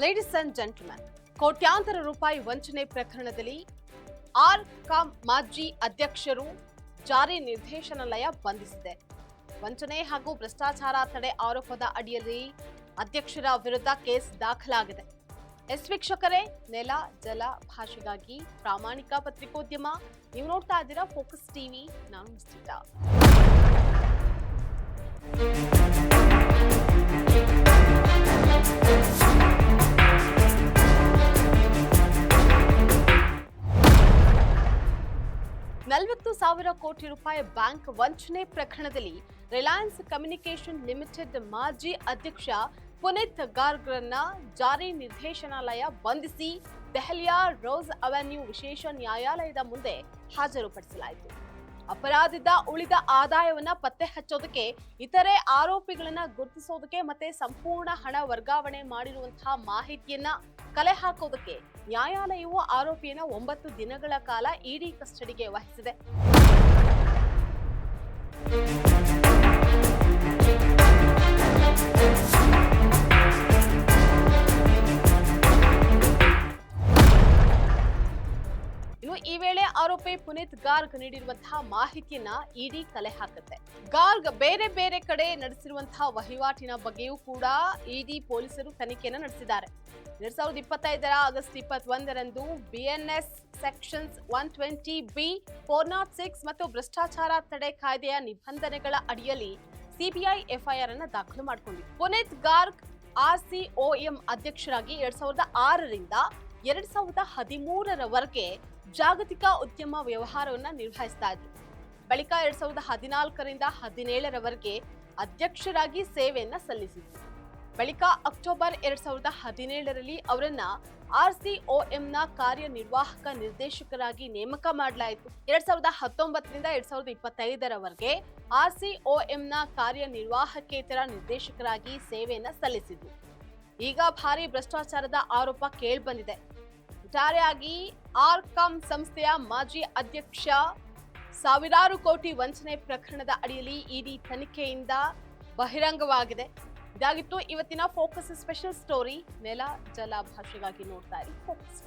Ladies and gentlemen ಕೋಟ್ಯಾಂತರ ರೂಪಾಯಿ ವಂಚನೆ ಪ್ರಕರಣದಲ್ಲಿ ಆರ್ ಕಾಂ ಮಾಜಿ ಅಧ್ಯಕ್ಷರು ಜಾರಿ ನಿರ್ದೇಶನಾಲಯ ಬಂಧಿಸಿದೆ. ವಂಚನೆ ಹಾಗೂ ಭ್ರಷ್ಟಾಚಾರ ತಡೆ ಆರೋಪದ ಅಡಿಯಲ್ಲಿ ಅಧ್ಯಕ್ಷರ ವಿರುದ್ಧ ಕೇಸ್ ದಾಖಲಾಗಿದೆ. ಎಸ್ ವೀಕ್ಷಕರೇ, ನೆಲ, ಜಲ ಭಾಷೆಗಾಗಿ ಪ್ರಾಮಾಣಿಕ ಪತ್ರಿಕೋದ್ಯಮ, ನೀವು ನೋಡ್ತಾ ಇದ್ದೀರಾ ಫೋಕಸ್ ಟಿವಿ, ನಾನು ನಲವತ್ತು ಸಾವಿರ ಕೋಟಿ ರೂಪಾಯಿ ಬ್ಯಾಂಕ್ ವಂಚನೆ ಪ್ರಕರಣದಲ್ಲಿ ರಿಲಯನ್ಸ್ ಕಮ್ಯುನಿಕೇಶನ್ ಲಿಮಿಟೆಡ್ ಮಾಜಿ ಅಧ್ಯಕ್ಷ ಪುನೀತ್ ಗಾರ್ಗ್ರನ್ನ ಜಾರಿ ನಿರ್ದೇಶನಾಲಯ ಬಂಧಿಸಿ ದೆಹಲಿಯ ರೋಸ್ ಅವೆನ್ಯೂ ವಿಶೇಷ ನ್ಯಾಯಾಲಯದ ಮುಂದೆ ಹಾಜರುಪಡಿಸಲಾಯಿತು. ಅಪರಾಧದ ಉಳಿದ ಆದಾಯವನ್ನ ಪತ್ತೆ ಹಚ್ಚೋದಕ್ಕೆ, ಇತರೆ ಆರೋಪಿಗಳನ್ನ ಗುರುತಿಸೋದಕ್ಕೆ ಮತ್ತೆ ಸಂಪೂರ್ಣ ಹಣ ವರ್ಗಾವಣೆ ಮಾಡಿರುವಂತಹ ಮಾಹಿತಿಯನ್ನ ಕಲೆ ಹಾಕೋದಕ್ಕೆ ನ್ಯಾಯಾಲಯವು ಆರೋಪಿಯನ್ನ ಒಂಬತ್ತು ದಿನಗಳ ಕಾಲ ಇಡಿ ಕಸ್ಟಡಿಗೆ ವಹಿಸಿದೆ. ಇನ್ನು ಈ ವೇಳೆ ಆರೋಪಿ ಪುನೀತ್ ಗಾರ್ಗ್ ನೀಡಿರುವಂತಹ ಮಾಹಿತಿಯನ್ನ ಇಡಿ ಕಲೆ ಹಾಕುತ್ತೆ. ಗಾರ್ಗ್ ಬೇರೆ ಬೇರೆ ಕಡೆ ನಡೆಸಿರುವಂತಹ ವಹಿವಾಟಿನ ಬಗ್ಗೆಯೂ ಕೂಡ ಇಡಿ ಪೊಲೀಸರು ತನಿಖೆಯನ್ನು ನಡೆಸಿದ್ದಾರೆ. ಎರಡ್ ಸಾವಿರದ ಇಪ್ಪತ್ತೈದರ ಆಗಸ್ಟ್ ಇಪ್ಪತ್ತೊಂದರಂದು BNS sections one twenty B four nought six ಮತ್ತು ಭ್ರಷ್ಟಾಚಾರ ತಡೆ ಕಾಯ್ದೆಯ ನಿಬಂಧನೆಗಳ ಅಡಿಯಲ್ಲಿ ಸಿಬಿಐ ಎಫ್ಐಆರ್ ಅನ್ನು ದಾಖಲು ಮಾಡಿಕೊಂಡಿದೆ. ಪುನೀತ್ ಗಾರ್ಗ್ ಆರ್ಸಿಒಎಂ ಅಧ್ಯಕ್ಷರಾಗಿ ಎರಡ್ ಸಾವಿರದ ಆರರಿಂದ ಎರಡ್ ಸಾವಿರದ ಹದಿಮೂರರವರೆಗೆ ಜಾಗತಿಕ ಉದ್ಯಮ ವ್ಯವಹಾರವನ್ನ ನಿರ್ವಹಿಸ್ತಾ ಇದ್ರು. ಬಳಿಕ ಎರಡ್ ಸಾವಿರದ ಹದಿನಾಲ್ಕರಿಂದ ಹದಿನೇಳರವರೆಗೆ ಅಧ್ಯಕ್ಷರಾಗಿ ಸೇವೆಯನ್ನ ಸಲ್ಲಿಸಿದ್ರು. ಬಳಿಕ ಅಕ್ಟೋಬರ್ ಎರಡ್ ಸಾವಿರದ ಹದಿನೇಳರಲ್ಲಿ ಅವರನ್ನ ಎಂನ ಕಾರ್ಯನಿರ್ವಾಹಕ ನಿರ್ದೇಶಕರಾಗಿ ನೇಮಕ ಮಾಡಲಾಯಿತು. ಎರಡ್ ಸಾವಿರದ ಹತ್ತೊಂಬತ್ತರಿಂದ ಎರಡ್ ಸಾವಿರದ ಇಪ್ಪತ್ತೈದರವರೆಗೆ ಆರ್ ಸಿಒಎಂನ ಕಾರ್ಯನಿರ್ವಾಹಕೇತರ ನಿರ್ದೇಶಕರಾಗಿ ಸೇವೆಯನ್ನ ಸಲ್ಲಿಸಿದ್ರು. ಈಗ ಭಾರಿ ಭ್ರಷ್ಟಾಚಾರದ ಆರೋಪ ಕೇಳ್ಬಂದಿದೆ. ಒಟ್ಟಾರೆಯಾಗಿ ಆರ್ಕಾಮ್ ಸಂಸ್ಥೆಯ ಮಾಜಿ ಅಧ್ಯಕ್ಷ ಸಾವಿರಾರು ಕೋಟಿ ವಂಚನೆ ಪ್ರಕರಣದ ಅಡಿಯಲ್ಲಿ ಇಡಿ ತನಿಖೆಯಿಂದ ಬಹಿರಂಗವಾಗಿದೆ. ಇದಾಗಿತ್ತು ಇವತ್ತಿನ ಫೋಕಸ್ ಸ್ಪೆಷಲ್ ಸ್ಟೋರಿ ನೆಲ ಜಲ ಭಾಷೆಗಾಗಿ ನೋಡ್ತಾ ಇರಿ ಫೋಕಸ್